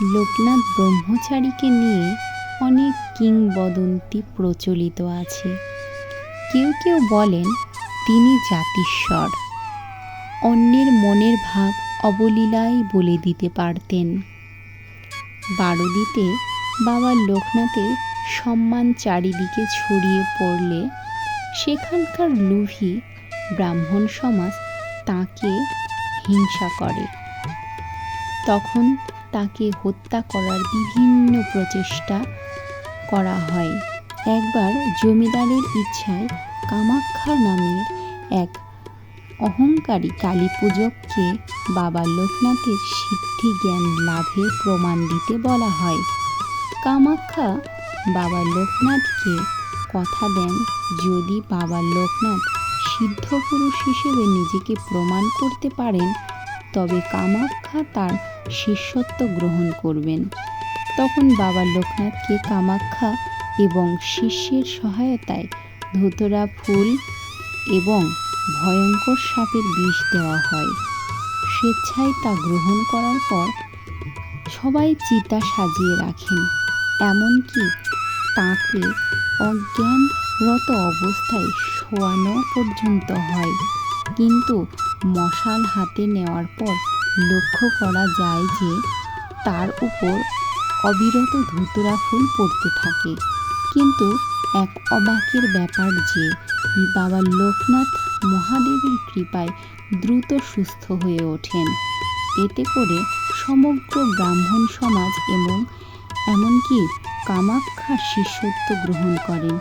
লোকনাথ ব্রহ্মচারীকে নিয়ে অনেক কিংবদন্তি প্রচলিত আছে। কেউ কেউ বলেন তিনি জাতিস্বর। অন্যের মনের ভাব অবলীলায় বলে দিতে পারতেন। বারোদিতে বাবা লোকনাথের সম্মান চারিদিকে ছড়িয়ে পড়লে সেখানকার লোভী ব্রাহ্মণ সমাজ তাকে হিংসা করে। তখন তাকে হত্যা করার বিভিন্ন প্রচেষ্টা করা হয়। একবার জমিদারের ইচ্ছায় কামাখ্যা নামের এক অহংকারী কালী পূজককে বাবা লোকনাথের সিদ্ধি জ্ঞান লাভের প্রমাণ দিতে বলা হয়। কামাখ্যা বাবা লোকনাথকে কথা দেন, যদি বাবা লোকনাথ সিদ্ধ পুরুষ হিসেবে নিজেকে প্রমাণ করতে পারেন কামাখ্যা তার শিষ্যত্ব গ্রহণ করবেন। তখন বাবা লোকনাথকে কামাখ্যা এবং শিষ্যের সহায়তায় ধুতরা ফুল এবং ভয়ঙ্কর সাপের বিষ দেওয়া হয়। স্বেচ্ছায় তা গ্রহণ করার পর সবাই চিতা সাজিয়ে রাখেন, এমনকি তাকে অজ্ঞানরত অবস্থায় শোয়ানো পর্যন্ত হয়। কিন্তু মশাল হাতে নেওয়ার পর লক্ষ্য করা যায় যে তার উপর অবিরত ধুতুরা ফুল পড়তে থাকে। কিন্তু এক অবাকের ব্যাপার যে বাবা লোকনাথ মহাদেবের কৃপায় দ্রুত সুস্থ হয়ে ওঠেন। এতে করে সমগ্র ব্রাহ্মণ সমাজ এবং এমনকি কামাখ্যা শিষ্যত্ব গ্রহণ করেন।